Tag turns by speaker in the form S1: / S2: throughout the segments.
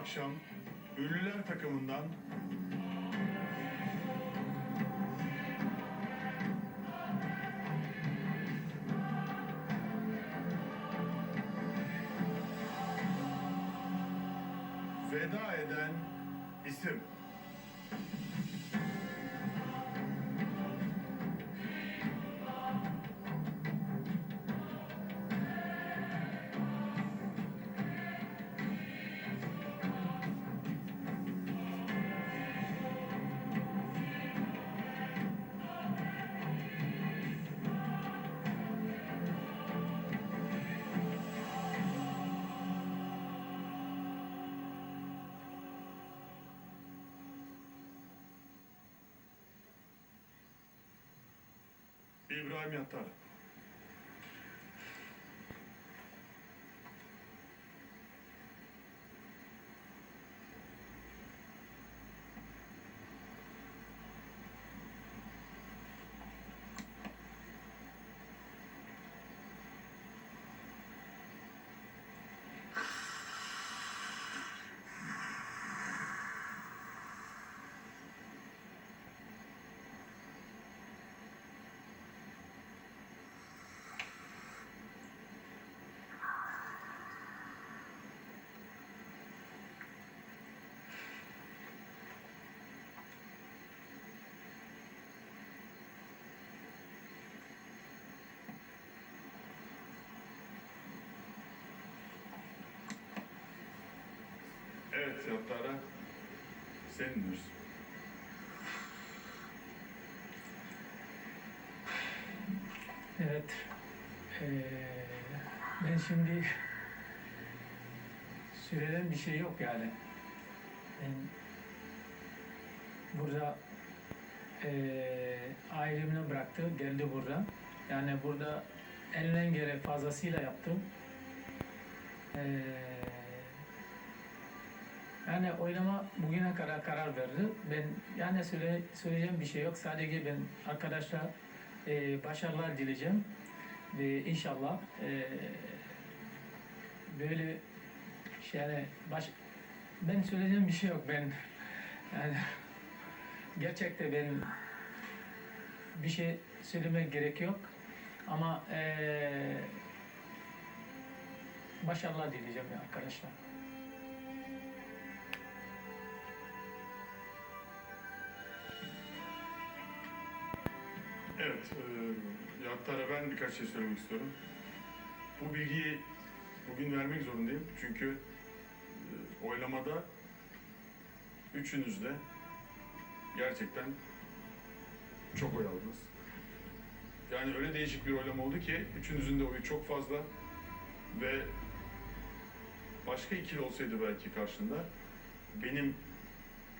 S1: akşam ünlüler takımından veda eden isim. İbrahim Yattar. Evet Yattar'a senin diyorsun.
S2: Evet. Eee, ben şimdi süreden bir şey yok yani. Ben burada eee ailemini bıraktı, geldi burada. Yani burada elinden gelen fazlasıyla yaptım. Yani oylama bugüne kadar karar verdi. Ben yani söyle, söyleyeceğim bir şey yok. Sadece ben arkadaşlar e, başarılar dileyeceğim. Ve inşallah e, böyle yani baş, ben söyleyeceğim bir şey yok. Ben yani gerçekten ben bir şey söylemek gerek yok. Ama e, başarılar dileyeceğim arkadaşlar.
S1: Evet, e, Yattar'a ben birkaç şey söylemek istiyorum. Bu bilgiyi bugün vermek zorundayım. Çünkü e, oylamada üçünüz de gerçekten çok oy aldınız. Yani öyle değişik bir oylama oldu ki üçünüzün de oyu çok fazla ve başka ikili olsaydı belki karşında benim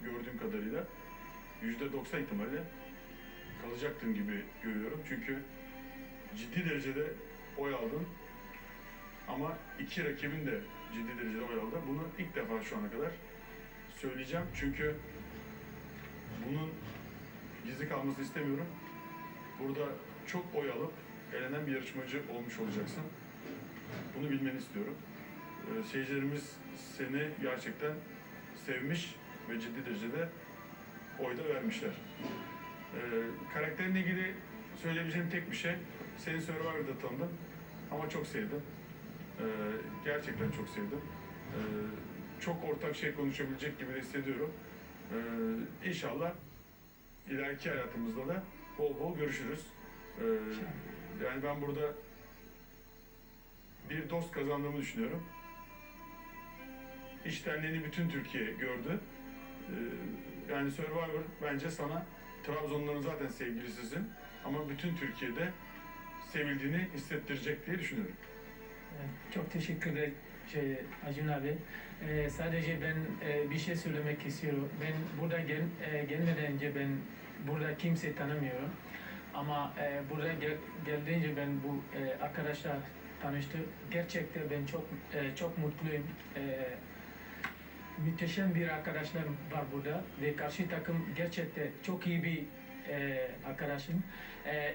S1: gördüğüm kadarıyla yüzde doksan ihtimalle kalacaktım gibi görüyorum. Çünkü ciddi derecede oy aldın. Ama iki rakibin de ciddi derecede oy aldı. Bunu ilk defa şu ana kadar söyleyeceğim. Çünkü bunun gizli kalmasını istemiyorum. Burada çok oy alıp elenen bir yarışmacı olmuş olacaksın. Bunu bilmeni istiyorum. Ee, seyircilerimiz seni gerçekten sevmiş ve ciddi derecede oy da vermişler. Ee, karakterinle ilgili söyleyebileceğim tek bir şey, seni Survivor'da tanıdım ama çok sevdim. Ee, gerçekten çok sevdim. Ee, çok ortak şey konuşabilecek gibi hissediyorum. Ee, inşallah ileriki hayatımızda da bol bol görüşürüz. Ee, yani ben burada bir dost kazandığımı düşünüyorum. İştenliğini bütün Türkiye gördü. Ee, yani Survivor bence sana Trabzonluların zaten sevgilisisin ama bütün Türkiye'de sevildiğini hissettirecek diye düşünüyorum.
S2: Çok teşekkür ederim şey, Acun abi. Ee, sadece ben e, bir şey söylemek istiyorum. Ben burada gel, e, gelmeden önce ben burada kimse tanımıyorum. Ama e, buraya gel, geldiğince ben bu e, arkadaşla tanıştım. Gerçekten ben çok e, çok mutluyum. E, müthişem bir arkadaşlar var burada ve karşı takım gerçekten çok iyi bir e, arkadaşım. E,